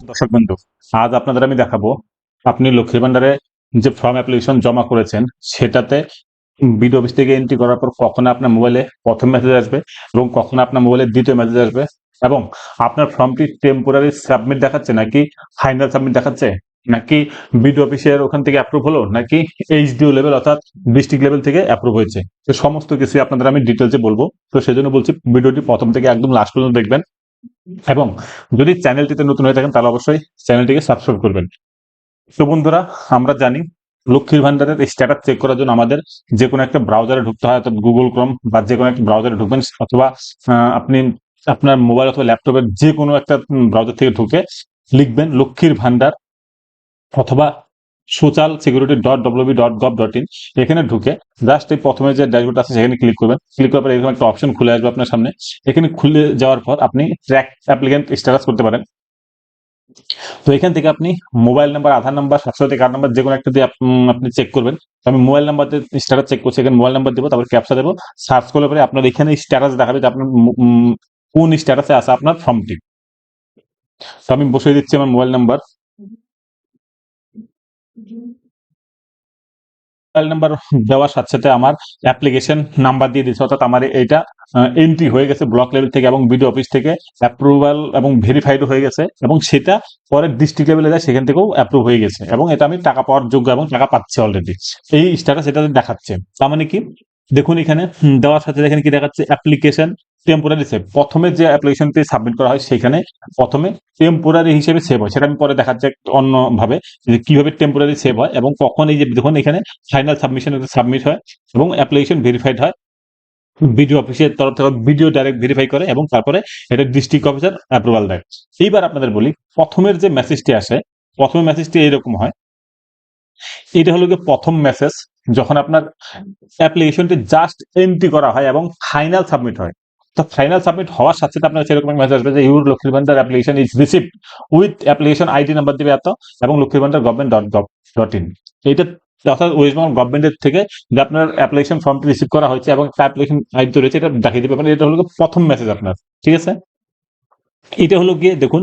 দর্শক বন্ধু, আজ আপনাদের আমি দেখাবো আপনি লক্ষ্মীর ভান্ডারে যে ফর্ম অ্যাপ্লিকেশন জমা করেছেন, সেটাতে বিডিও অফিস থেকে এন্ট্রি করার পর কখন আপনার মোবাইলে প্রথম মেসেজ আসবে এবং কখন আপনার মোবাইলে দ্বিতীয় মেসেজ আসবে এবং আপনার ফর্মটি টেম্পোরারি সাবমিট দেখাচ্ছে নাকি ফাইনাল সাবমিট দেখাচ্ছে? নাকি বিডিও অফিসের ওখান থেকে অ্যাপ্রুভ হলো? নাকি এইচডিও লেভেল অর্থাৎ ডিস্ট্রিক্ট লেভেল থেকে অ্যাপ্রুভ হয়েছে? তো সমস্ত কিছু আপনাদের আমি ডিটেলসে বলব। তো সেজন্য বলছি ভিডিওটি প্রথম থেকে একদম লাস্ট পর্যন্ত দেখবেন। এবং যদি চ্যানেলটিতে নতুন হয়ে থাকেন, তাহলে অবশ্যই চ্যানেলটিকে সাবস্ক্রাইব করবেন। তো বন্ধুরা, আমরা জানি লক্ষ্মীর ভান্ডারের স্ট্যাটাস চেক করার জন্য আমাদের যে কোনো একটা ব্রাউজারে ঢুকতে হয়, অর্থাৎ গুগল ক্রম বা যে কোনো একটা ব্রাউজারে ঢুকবেন, অথবা আপনি আপনার মোবাইল অথবা ল্যাপটপের যে কোনো একটা ব্রাউজার থেকে ঢুকে লিখবেন লক্ষ্মীর ভান্ডার অথবা social security dot WB dot gov dot in এখানে ঢুকে জাস্ট এই প্রথমে যে ড্যাশবোর্ড আছে সেখানে ক্লিক করবেন। ক্লিক করার পর এরকম একটা অপশন খুলে আসবে আপনার সামনে। এখানে খুলে যাওয়ার পর আপনি ট্র্যাক অ্যাপ্লিকেন্ট স্ট্যাটাস করতে পারেন। তো এখান থেকে আপনি মোবাইল নাম্বার আধার নাম্বার সাথে কার্ড নাম্বার যে কোনো একটা দিয়ে আপনি চেক করবেন। আমি মোবাইল নাম্বার দিয়ে স্ট্যাটাস চেক করছি, এখানে মোবাইল নাম্বার দেবো, তারপর ক্যাপসা দেবো। সার্চ করলে পরে আপনার এখানে স্ট্যাটাস দেখাবে যে আপনার কোন স্ট্যাটাসে আছে আপনার ফর্মটি তো আমি বসিয়ে দিচ্ছি আমার মোবাইল নাম্বার মোবাইল নাম্বার দেওয়ার সাথে সাথে আমার অ্যাপ্লিকেশন নাম্বার দিয়ে দিচ্ছে অর্থাৎ আমার এইটা এন্ট্রি হয়ে গেছে ব্লক লেভেল থেকে এবং বিডিও অফিস থেকে অ্যাপ্রুভাল এবং ভেরিফাইড হয়ে গেছে এবং সেটা পরে ডিস্ট্রিক্ট লেভেলে যায়, সেখান থেকেও অ্যাপ্রুভ হয়ে গেছে এবং এটা আমি টাকা পাওয়ার যোগ্য এবং টাকা পাচ্ছি অলরেডি এই স্ট্যাটাস এটা দেখাচ্ছে। তার মানে কি? দেখুন এখানে দেওয়ার সাথে এখানে কি দেখাচ্ছে? অ্যাপ্লিকেশন টেম্পোরারি সেভ প্রথমে যে অ্যাপ্লিকেশনটি সাবমিট করা হয় সেখানে প্রথমে টেম্পোরারি হিসেবে সেভ হয়। সেটা আমি পরে দেখাচ্ছি একটু অন্যভাবে, যে কীভাবে টেম্পোরারি সেভ হয় এবং কখন এই যে দেখুন এখানে ফাইনাল সাবমিশন সাবমিট হয় এবং অ্যাপ্লিকেশন ভেরিফাইড হয়। বিডিও অফিসের তরফ থেকে বিডিও ডাইরেক্ট ভেরিফাই করে এবং তারপরে এটা ডিস্ট্রিক্ট অফিসার অ্যাপ্রুভাল দেয়। এইবার আপনাদের বলি, প্রথমের যে মেসেজটি আসে, প্রথম মেসেজটি এইরকম হয়। এটা হলো গিয়ে প্রথম মেসেজ যখন আপনার অ্যাপ্লিকেশনটি জাস্ট এন্ট্রি করা হয় এবং ফাইনাল সাবমিট হয়। তো ফাইনাল সাবমিট হওয়ার সাথে সাথে আপনার সেরকম মেসেজ আসবে যে your Lakshmir Bhandar application is received with application ID number দিবে এত এবং Lakshmir Bhandar government dot gov dot in এইটা অর্থাৎ ওয়েস্ট বেঙ্গল গভর্নমেন্টের থেকে যে আপনার অ্যাপ্লিকেশন ফর্মটি রিসিভ করা হয়েছে এবং তার অ্যাপ্লিকেশন আইডি তো রয়েছে, এটা দেখিয়ে দিবে। মানে এটা হলো প্রথম মেসেজ আপনার। ঠিক আছে? এটা হলো গিয়ে দেখুন,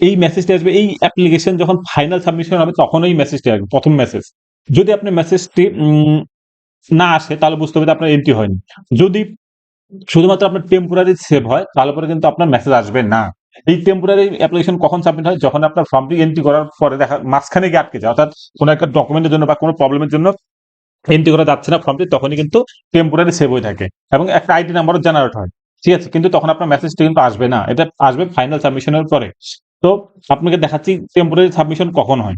এই মেসেজটা আসবে, এই অ্যাপ্লিকেশন যখন ফাইনাল সাবমিশন হবে তখন এই মেসেজটি আসবে, প্রথম মেসেজ যদি আপনি মেসেজটি না আসে, তাহলে বুঝতে হবে আপনার এন্ট্রি হয়নি। যদি শুধুমাত্র আপনার টেম্পোরারি সেভ হয়, তারপরে কিন্তু আপনার মেসেজ আসবে না। এই টেম্পোরারি অ্যাপ্লিকেশন কখন সাবমিট হয়? যখন আপনার ফর্মটি এন্ট্রি করার পরে দেখা, মাঝখানে গিয়ে আটকে যায়। অর্থাৎ কোনো একটা ডকুমেন্টের জন্য বা কোনো প্রবলেমের জন্য এন্ট্রি করা যাচ্ছে না ফর্মটি তখনই কিন্তু টেম্পোরারি সেভ হয়ে থাকে। এবং একটা আইডি নাম্বারও জেনারেট হয়। ঠিক আছে? কিন্তু তখন আপনার মেসেজটি কিন্তু আসবে না। এটা আসবে ফাইনাল সাবমিশনের পরে। তো আপনাকে দেখাচ্ছি টেম্পোরারি সাবমিশন কখন হয়।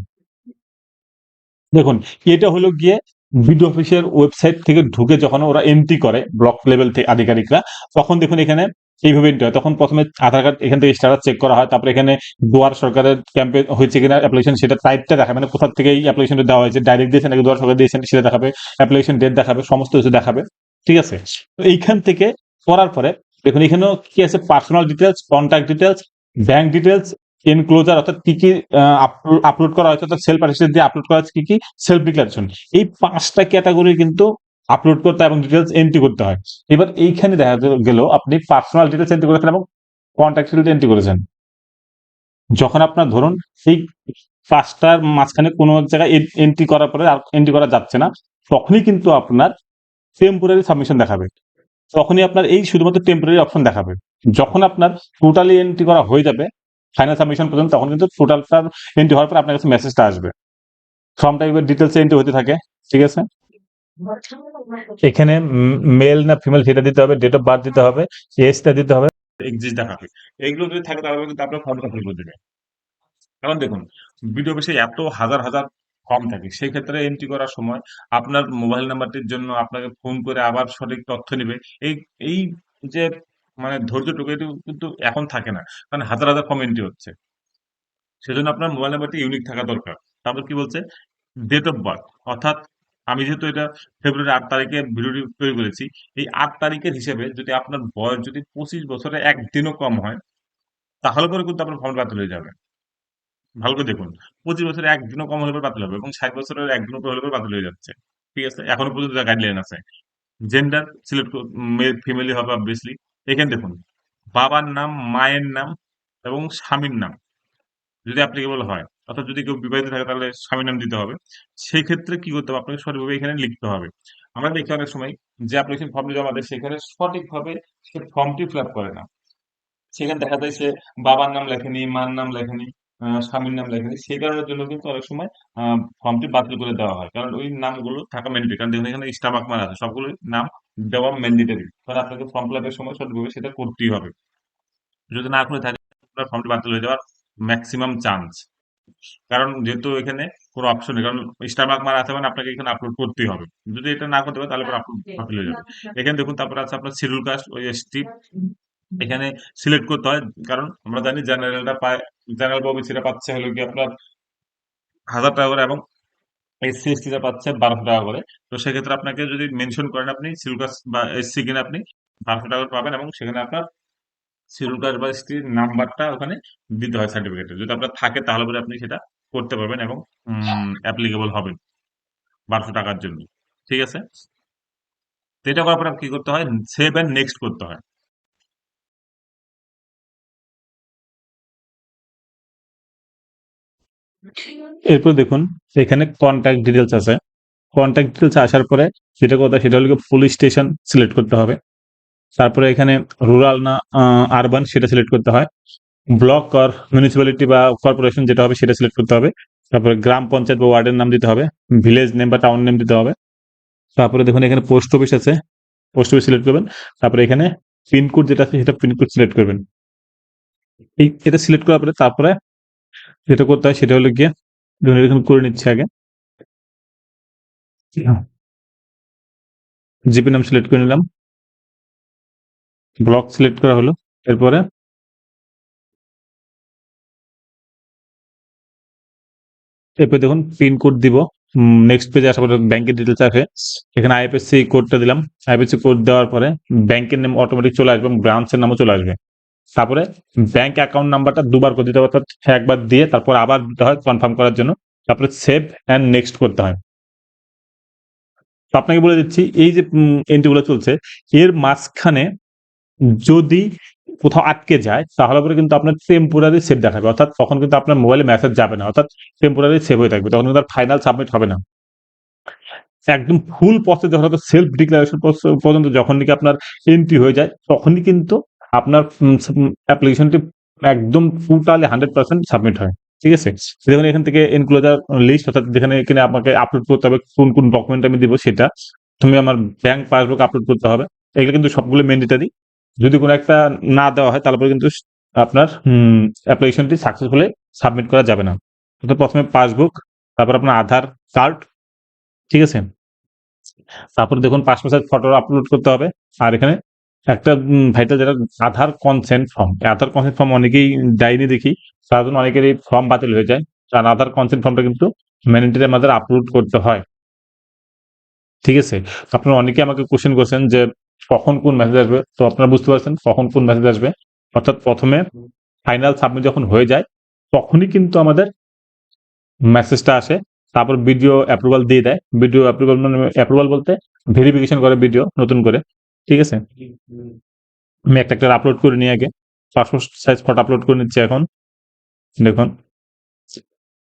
দেখুন, এটা হলো গিয়ে বিডিও অফিসের ওয়েবসাইট থেকে ঢুকে যখন ওরা এন্ট্রি করে ব্লক লেভেল থেকে আধিকারিকরা, তখন দেখুন এখানে এইভাবে এন্ট্রি হয়। তখন প্রথমে আধার কার্ড এখান থেকে স্ট্যাটাস চেক করা হয়। তারপরে এখানে দুয়ার সরকারের ক্যাম্পে হয়েছে কিনা অ্যাপ্লিকেশন সেটা টাইপটা দেখাবে। মানে কোথা থেকে এই অ্যাপ্লিকেশনটা দেওয়া হয়েছে। ডাইরেক্ট দিয়েছেন নাকি দুয়ার সরকার দিয়েছেন সেটা দেখাবে। অ্যাপ্লিকেশন ডেট দেখাবে, সমস্ত কিছু দেখাবে। ঠিক আছে? তো এইখান থেকে করার পরে দেখুন এখানেও কি আছে? Personal details contact details bank details enclosure অর্থাৎ কি কি আপলোড করা হয়েছে, অর্থাৎ সেলফ অ্যাসিস্ট্যান্ট দিয়ে আপলোড করা হচ্ছে কি কি? সেলফ ডিক্লারেশন এই পাঁচটা ক্যাটাগরি কিন্তু আপলোড করতে এবং ডিটেলস এন্ট্রি করতে হয়। এবার এইখানে দেখা গেল আপনি পার্সোনাল ডিটেলস এন্ট্রি করেছেন এবং কন্ট্যাক্ট এন্ট্রি করেছেন। যখন আপনার ধরুন সেই পাঁচটার মাঝখানে কোনো জায়গায় এন্ট্রি করার পরে আর এন্ট্রি করা যাচ্ছে না, তখনই কিন্তু আপনার টেম্পোরারি সাবমিশন দেখাবে। তখনই আপনার এই শুধুমাত্র টেম্পোরারি অপশন দেখাবে। যখন আপনার টোটালি এন্ট্রি করা হয়ে যাবে ফাইনাল সাবমিশন পর্যন্ত, তখন কিন্তু টোটালটার এন্ট্রি হওয়ার পর আপনার কাছে মেসেজটা আসবে। ফর্ম টাইপের ডিটেলস এন্ট্রি হতে থাকে, ঠিক আছে? এখানে মেল না ফিমেল সেটা দিতে হবে ডেট অফ বার্থ দিতে হবে এজটা দিতে হবে। এক্সিস্ট দেখাবে এগুলো যদি থাকে তাহলে কিন্তু আপনার ফর্ম কমপ্লিট করে দেবে কারণ দেখুন ভিডিও অফিসে এত হাজার হাজার কম থাকে, সেই ক্ষেত্রে এন্ট্রি করার সময় আপনার মোবাইল নাম্বারটির জন্য আপনাকে ফোন করে আবার সঠিক তথ্য নেবে। এই এই যে মানে ধৈর্যটুকু কিন্তু এখন থাকে না। কারণ হাজার হাজার কম এন্ট্রি হচ্ছে। সেজন্য আপনার মোবাইল নাম্বারটি ইউনিক থাকা দরকার। তারপর কি বলছে? ডেট অফ বার্থ অর্থাৎ আমি যেহেতু এটা ফেব্রুয়ারি আট তারিখে ভিডিওটি তৈরি করেছি এই আট তারিখের হিসেবে যদি আপনার বয়স যদি পঁচিশ বছরে একদিনও কম হয়, তাহলে পরে কিন্তু আপনার ফর্ম বাতিল হয়ে যাবে। ভালো করে দেখুন। পঁচিশ বছরের একদিনও কম হলে পরে বাতিল হবে এবং ষাট বছরের একদিনও কম হলে পরে বাতিল হয়ে যাচ্ছে। ঠিক আছে? এখনও পর্যন্ত গাইডলাইন আছে। জেন্ডার সিলেক্ট মেল ফিমেলি হবে অবভিয়াসলি এখানে দেখুন, বাবার নাম, মায়ের নাম এবং স্বামীর নাম। যদি অ্যাপ্লিকেবল হয়, অর্থাৎ যদি কেউ বিবাহিত থাকে তাহলে স্বামীর নাম দিতে হবে। সেই ক্ষেত্রে কি করতে হবে? আপনাকে সঠিকভাবে এখানে লিখতে হবে। আমরা দেখি অনেক সময় যে অ্যাপ্লিকেশন ফর্মটি জমা দেয়, সেখানে সঠিকভাবে সে ফর্মটি ফিল আপ করে না। সেখানে দেখা যায় সে বাবার নাম লেখেনি, মার নাম লেখেনি। স্বামীর নাম লেখেনি সেই কারণের জন্য কিন্তু অনেক সময় ফর্মটি বাতিল করে দেওয়া হয়। কারণ ওই নামগুলো থাকা ম্যান্ডেটরি কারণ দেখুন এখানে স্টামাক মারা আছে। সবগুলো নাম দেওয়া ম্যান্ডেটরি কারণ আপনাকে ফর্ম ফিল আপের সময় সঠিকভাবে সেটা করতেই হবে। যদি না করে থাকে আপনার ফর্মটি বাতিল হয়ে যাওয়ার ম্যাক্সিমাম চান্স কারণ যেহেতু এখানে কোনো অপশন নেই কারণ স্টার মার্ক মারা আছে মানে আপনাকে এখানে আপলোড করতেই হবে। যদি এটা না করতে পারে তাহলে আপলোড বাতিল হয়ে যাবে। এখানে দেখুন তারপরে আছে আপনার শিডিউল কাস্ট ওই এসটি এখানে সিলেক্ট করতে হয়। কারণ আমরা জানি জেনারেলটা পায় জেনারেল ওবিসিটা পাচ্ছে হলো কি আপনার হাজার টাকা করে এবং এসসি এসটিটা পাচ্ছে বারোশো টাকা করে। তো সেক্ষেত্রে আপনাকে যদি মেনশন করেন আপনি কাস্ট বা এসসি কিনে আপনি, বারোশো টাকা করে পাবেন এবং সেখানে আপনার কাস্ট বা এসটির নাম্বারটা ওখানে দিতে হয় সার্টিফিকেটে যদি আপনার থাকে তাহলে পরে আপনি সেটা করতে পারবেন এবং অ্যাপ্লিকেবল হবে বারোশো টাকার জন্য। ঠিক আছে? তো এটা করার পর কি করতে হয়? সেভ অ্যান্ড নেক্সট করতে হয়। এরপর দেখুন, এখানে কন্ট্যাক্ট ডিটেলস আছে। কন্ট্যাক্ট ডিটেলস আসার পরে যেটা কথা সেটা হলো পুলিশ স্টেশন সিলেক্ট করতে হবে। তারপরে এখানে রুরাল না আরবান সেটা সিলেক্ট করতে হয়। ব্লক আর মিউনিসিপ্যালিটি বা কর্পোরেশন যেটা হবে সেটা সিলেক্ট করতে হবে। তারপরে গ্রাম পঞ্চায়েত বা ওয়ার্ডের নাম দিতে হবে। ভিলেজ নেম বা টাউন নেম দিতে হবে। তারপরে দেখুন, এখানে পোস্ট অফিস আছে। পোস্ট অফিস সিলেক্ট করবেন। তারপরে এখানে পিনকোড যেটা আছে সেটা পিনকোড সিলেক্ট করবেন। এই এটা সিলেক্ট করার পরে তারপরে যেটা করতে হয় সেটা হলো গিয়ে এরকম করে নিচ্ছে আগে। জিপি নাম সিলেক্ট করে নিলাম। ব্লক সিলেক্ট করা হলো। এরপরে এরপরে দেখুন পিন কোড দিব। নেক্সট পেজে আসার পরে ব্যাংকের ডিটেলস আসে এখানে আইএফএসসি কোডটা দিলাম। আইএফএসসি কোড দেওয়ার পরে ব্যাংকের নাম অটোমেটিক চলে আসবে এবং ব্রাঞ্চের নামও চলে আসবে। তারপরে ব্যাংক অ্যাকাউন্ট নাম্বারটা দুবার করে দিতে হবে, অর্থাৎ একবার দিয়ে তারপর আবার দিতে হয় কনফার্ম করার জন্য। তারপরে সেভ অ্যান্ড নেক্সট করতে হয়। তো আপনাকে বলে দিচ্ছি, এই যে এন্ট্রিগুলো চলছে, এর মাঝখানে যদি কোথাও আটকে যায়, তাহলে পরে কিন্তু আপনার টেম্পোরারি সেভ দেখাবে। অর্থাৎ তখন কিন্তু আপনার মোবাইলে মেসেজ যাবে না, অর্থাৎ টেম্পোরারি সেভ হয়ে থাকবে। তখন কিন্তু ফাইনাল সাবমিট হবে না। একদম ফুল প্রসেস যখন সেলফ ডিক্লারেশন পর্যন্ত যখন নাকি আপনার এন্ট্রি হয়ে যায়, তখনই কিন্তু আপনার অ্যাপ্লিকেশনটি একদম টোটালি হান্ড্রেড পার্সেন্ট সাবমিট হয়। ঠিক আছে? যেখানে এখান থেকে এনক্লোজার লিস্ট অর্থাৎ যেখানে এখানে আমাকে আপলোড করতে হবে কোন কোন ডকুমেন্ট আমি দিব সেটা। তুমি আমার ব্যাংক পাসবুক আপলোড করতে হবে। এগুলো কিন্তু সবগুলো ম্যান্ডেটারি যদি কোনো একটা না দেওয়া হয় তারপরে কিন্তু আপনার অ্যাপ্লিকেশনটি সাকসেসফুলি সাবমিট করা যাবে না। অর্থাৎ প্রথমে পাসবুক তারপর আপনার আধার কার্ড ঠিক আছে? তারপর দেখুন পাসপোর্ট সাইজ ফটো আপলোড করতে হবে। আর এখানে একটা ভাইটা যেটা Aadhaar consent form Aadhaar consent form অনেকেই দেয়নি দেখি। তার জন্য এই ফর্ম বাতিল হয়ে যায়। কারণ আধার কনসেন্ট ফর্মটা কিন্তু ম্যান্ডেটরি আমাদের আপলোড করতে হয়। ঠিক আছে? আপনারা অনেকে আমাকে কোশ্চেন করছেন যে কখন কোন মেসেজ আসবে? তো আপনারা বুঝতে পারছেন কখন কোন মেসেজ আসবে। অর্থাৎ প্রথমে ফাইনাল সাবমিট যখন হয়ে যায়, তখনই কিন্তু আমাদের মেসেজটা আসে। তারপর ভিডিও অ্যাপ্রুভাল দিয়ে দেয়। ভিডিও অ্যাপ্রুভাল মানে অ্যাপ্রুভাল বলতে ভেরিফিকেশন করে ভিডিও নতুন করে। ঠিক আছে? আমি একটা একটা আপলোড করে নিই আগে। পাসপোর্ট সাইজ ফটো আপলোড করে নিচ্ছি এখন। দেখুন।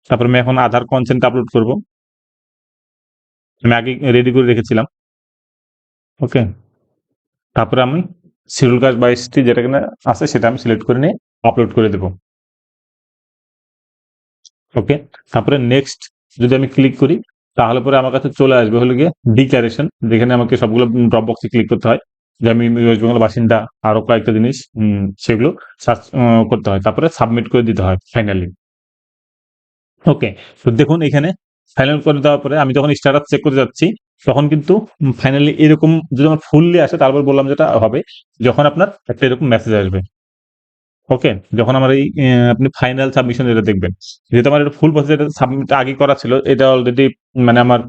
তারপর আমি এখন আধার কনসেন্ট আপলোড করব। আমি আগে রেডি করে রেখেছিলাম। ওকে? তারপরে আমি শিডিউল কাস্ট বাইশটি যেটা কিনা আছে সেটা আমি সিলেক্ট করে নিয়ে আপলোড করে দেব। ওকে? তারপরে নেক্সট যদি আমি ক্লিক করি তাহলে পরে আমার কাছে চলে আসবে হলো গিয়ে ডিক্লারেশন যেখানে আমাকে সবগুলো ড্রপ বক্সে ক্লিক করতে হয়। যে আমি ওয়েস্ট বেঙ্গল বাসিন্দা আরও কয়েকটা জিনিস সেগুলো সার্চ করতে হয়। তারপরে সাবমিট করে দিতে হয়, ফাইনালি। ওকে, তো দেখুন এখানে ফাইনাল করে দেওয়ার পরে আমি যখন স্ট্যাটাস চেক করে যাচ্ছি, তখন কিন্তু ফাইনালি এরকম যদি আমার ফুললি আসে, তারপর বললাম যেটা হবে, যখন আপনার একটা এরকম মেসেজ আসবে। ওকে, যখন আমার এই আপনি ফাইনাল সাবমিশন যেটা দেখবেন, যেহেতু আমার এটা ফুল প্রসেস এটা সাবমিট আগে করা ছিল, এটা অলরেডি মানে আমার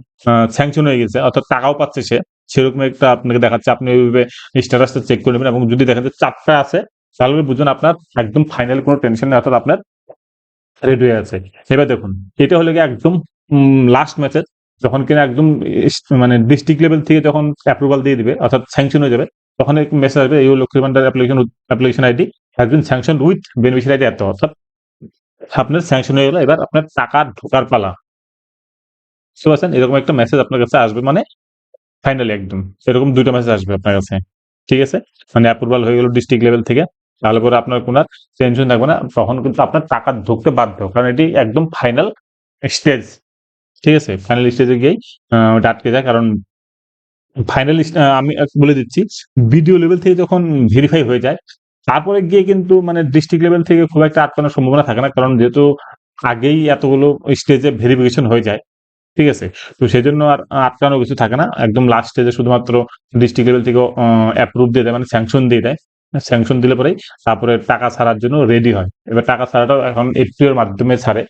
স্যাংশন হয়ে গেছে, অর্থাৎ টাকাও পাচ্ছে সে। সেরকম একটা আপনাকে দেখাচ্ছে। আপনি ওইভাবে স্ট্যাটাসটা চেক করে নেবেন এবং যদি দেখেন যে চারটা আছে, তাহলে বুঝবেন আপনার একদম ফাইনাল কোনো টেনশন নেই, অর্থাৎ আপনার রেডি হয়ে আছে। এবার দেখুন, এটা হলো গিয়ে একদম লাস্ট মেসেজ যখন কিনা একদম মানে ডিস্ট্রিক্ট লেভেল থেকে যখন অ্যাপ্রুভাল দিয়ে দিবে, অর্থাৎ স্যাংশন হয়ে যাবে, তখন এক মেসেজ আসবে, এই Lakshmi Bhandar application application ID been sanction with beneficiary ID এত, অর্থাৎ আপনার স্যাংশন হয়ে গেলো, এবার আপনার টাকা ঢোকার পালা। বুঝতে পারছেন? এরকম একটা মেসেজ আপনার কাছে আসবে মানে ফাইনালি একদম। এরকম দুইটা মেসেজ আসবে আপনার কাছে। ঠিক আছে? মানে অ্যাপ্রুভাল হয়ে গেল ডিস্ট্রিক্ট লেভেল থেকে। তাহলে করে আপনার কোনো টেনশন থাকবে না। তখন কিন্তু আপনার টাকা ঢুকতে বাধ্য। কারণ এটি একদম ফাইনাল স্টেজ ঠিক আছে? ফাইনাল স্টেজে গিয়েই ওটা আটকে যায়। কারণ ফাইনাল আমি বলে দিচ্ছি ভিডিও লেভেল থেকে যখন ভেরিফাই হয়ে যায়, তারপরে গিয়ে কিন্তু মানে ডিস্ট্রিক্ট লেভেল থেকে খুব একটা আটকানোর সম্ভাবনা থাকে না। কারণ যেহেতু আগেই এতগুলো স্টেজে ভেরিফিকেশন হয়ে যায় ঠিক আছে? তো সেই জন্য আর আটকানো কিছু থাকে না। একদম লাস্ট স্টেজে শুধুমাত্র ডিস্ট্রিক্ট লেভেল থেকে অ্যাপ্রুভ দিয়ে দেয় মানে স্যাংশন দিয়ে দেয়। স্যাংশন দিলে পরেই তারপরে টাকা ছাড়ার জন্য রেডি হয়। এবার টাকা ছাড়াটাও এখন এফটিও এর মাধ্যমে ছাড়ে।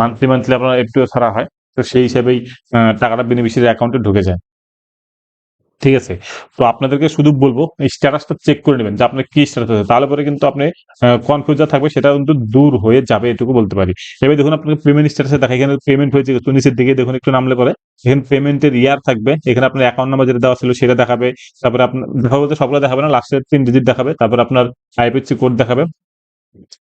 মান্থলি মান্থলি আপনার এফটিও ছাড়া হয়। তো সেই হিসেবেই টাকাটা বেনিফিশিয়ারি অ্যাকাউন্টে ঢুকে যায়। ঠিক আছে? তো আপনাদেরকে শুধু বলব, এই স্ট্যাটাসটা চেক করে নেবেন যে আপনার কি স্ট্যাটাস আছে। তাহলে পরে কিন্তু আপনি কনফিউজ যা থাকবে সেটা কিন্তু দূর হয়ে যাবে এটুকু বলতে পারি। এবার দেখুন আপনাকে পেমেন্ট স্ট্যাটাসে দেখা এখানে পেমেন্ট হয়েছে একটু নিচের দিকে, দেখুন একটু নামলে পরে। এখানে পেমেন্টের ইয়ার থাকবে। এখানে আপনার অ্যাকাউন্ট নাম্বার যেটা দেওয়া ছিল সেটা দেখাবে। তারপরে আপনার দেখা বলতে সবগুলো দেখাবে না লাস্টের তিন ডিজিট দেখাবে। তারপর আপনার আইপিসি কোড দেখাবে।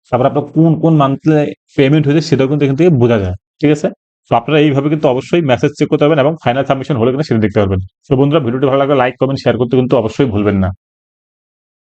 তারপর আপনার কোন কোন মান্থলি পেমেন্ট হয়েছে সেটাও কিন্তু এখান থেকে বোঝা যায়। ঠিক আছে? তো আপনারা এইভাবে কিন্তু অবশ্যই মেসেজ চেক করতে পারবেন এবং ফাইনাল সাবমিশন হলে কিনা সেটা দেখতে পারবেন। তো বন্ধুরা, ভিডিওটি ভালো লাগলে লাইক কমেন্ট শেয়ার করতে কিন্তু অবশ্যই ভুলবেন না।